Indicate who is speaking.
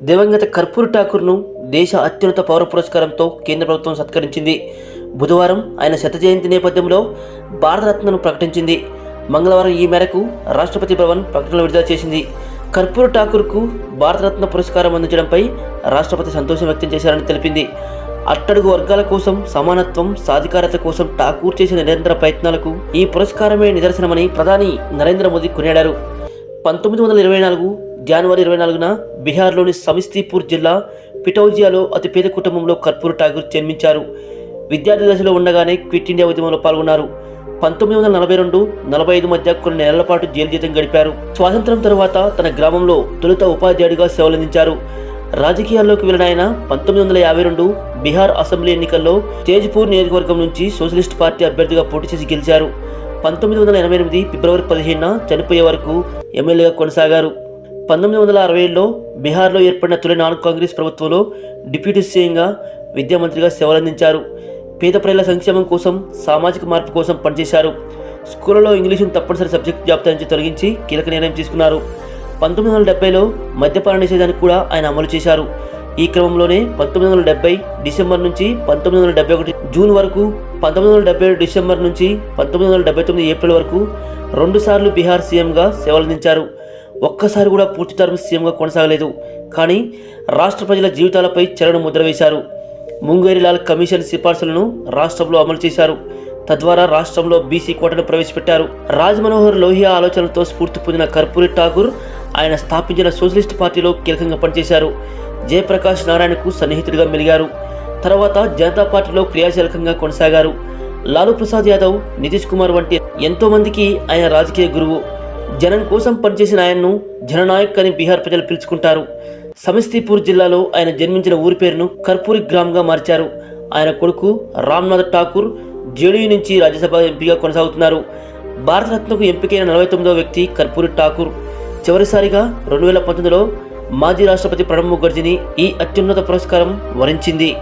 Speaker 1: దివంగత కర్పూర్ ఠాకూర్ను దేశ అత్యున్నత పౌర పురస్కారంతో కేంద్ర ప్రభుత్వం సత్కరించింది. బుధవారం ఆయన శత జయంతి నేపథ్యంలో భారతరత్నను ప్రకటించింది. మంగళవారం ఈ మేరకు రాష్ట్రపతి భవన్ ప్రకటన విడుదల చేసింది. కర్పూర్ ఠాకూర్కు భారతరత్న పురస్కారం అందించడంపై రాష్ట్రపతి సంతోషం వ్యక్తం చేశారని తెలిపింది. అట్టడుగు వర్గాల కోసం సమానత్వం సాధికారత కోసం ఠాకూర్ చేసిన నిరంతర ప్రయత్నాలకు ఈ పురస్కారమే నిదర్శనమని ప్రధాని నరేంద్ర మోదీ కొనియాడారు. పంతొమ్మిది వందల ఇరవై నాలుగు జనవరి ఇరవై నాలుగున బీహార్లోని సమస్తీపూర్ జిల్లా పిటౌజియాలో అతిపేద కుటుంబంలో కర్పూర్ ఠాగూర్ జన్మించారు. విద్యార్థి దశలో ఉండగానే క్విట్ ఇండియా ఉద్యమంలో పాల్గొన్నారు. పంతొమ్మిది వందల నలభై రెండు నలభై ఐదు మధ్య కొన్ని నెలల పాటు జైలు జీతం గడిపారు. స్వాతంత్రం తరువాత తన గ్రామంలో తొలుత ఉపాధ్యాయుడిగా సేవలందించారు రాజకీయాల్లోకి వెళ్ళిన ఆయన పంతొమ్మిది వందల యాభై రెండు బీహార్ అసెంబ్లీ ఎన్నికల్లో తేజ్పూర్ నియోజకవర్గం నుంచి సోషలిస్ట్ పార్టీ అభ్యర్థిగా పోటీ చేసి గెలిచారు. పంతొమ్మిది వందల ఎనభై ఎనిమిది ఫిబ్రవరి పదిహేనున చనిపోయే వరకు ఎమ్మెల్యేగా కొనసాగారు. పంతొమ్మిది వందల అరవై ఏడులో బీహార్లో ఏర్పడిన తొలినాడు కాంగ్రెస్ ప్రభుత్వంలో డిప్యూటీ సీఎంగా విద్యామంత్రిగా సేవలందించారు. పేద ప్రజల సంక్షేమం కోసం సామాజిక మార్పు కోసం పనిచేశారు. స్కూళ్ళలో ఇంగ్లీషును తప్పనిసరి సబ్జెక్ట్ జాబితా నుంచి తొలగించి కీలక నిర్ణయం తీసుకున్నారు. పంతొమ్మిది వందల డెబ్బైలో మద్యపాన నిషేధానికి కూడా ఆయన అమలు చేశారు. ఈ క్రమంలోనే పంతొమ్మిది వందల డెబ్బై డిసెంబర్ నుంచి పంతొమ్మిది వందల డెబ్బై ఒకటి జూన్ వరకు పంతొమ్మిది వందల డెబ్బై ఏడు డిసెంబర్ నుంచి పంతొమ్మిది వందల డెబ్బై తొమ్మిది ఏప్రిల్ వరకు రెండుసార్లు బీహార్ సీఎంగా సేవలందించారు. ఒక్కసారి కూడా పూర్తి టర్మ్ సీఎంగా కొనసాగలేదు. కానీ రాష్ట్ర ప్రజల జీవితాలపై చెరను ముద్ర వేశారు. ముంగేరిలాల్ కమిషన్ సిఫార్సులను రాష్ట్రంలో అమలు చేశారు. తద్వారా రాష్ట్రంలో బీసీ కోటను ప్రవేశపెట్టారు. రాజ్ మనోహర్ లోహియా ఆలోచనలతో స్ఫూర్తి పొందిన కర్పూరి ఠాగూర్ ఆయన స్థాపించిన సోషలిస్ట్ పార్టీలో కీలకంగా పనిచేశారు. జయప్రకాష్ నారాయణకు సన్నిహితుడిగా మెలిగారు. తర్వాత జనతా పార్టీలో క్రియాశీలకంగా కొనసాగారు. లాలూ ప్రసాద్ యాదవ్ నితీష్ కుమార్ వంటి ఎంతోమందికి ఆయన రాజకీయ గురువు. జనం కోసం పనిచేసిన ఆయన్ను జననాయక్ అని బీహార్ ప్రజలు పిలుచుకుంటారు. సమస్తీపూర్ జిల్లాలో ఆయన జన్మించిన ఊరి పేరును కర్పూరి గ్రామ్గా మార్చారు. ఆయన కొడుకు రామ్నాథ్ ఠాకూర్ జేడీయూ నుంచి రాజ్యసభ ఎంపీగా కొనసాగుతున్నారు. భారతరత్నకు ఎంపికైన నలభై తొమ్మిదవ వ్యక్తి కర్పూరి ఠాకూర్. చివరిసారిగా రెండు వేల పంతొమ్మిదిలో మాజీ రాష్ట్రపతి ప్రణబ్ ముఖర్జీని ఈ అత్యున్నత పురస్కారం వరించింది.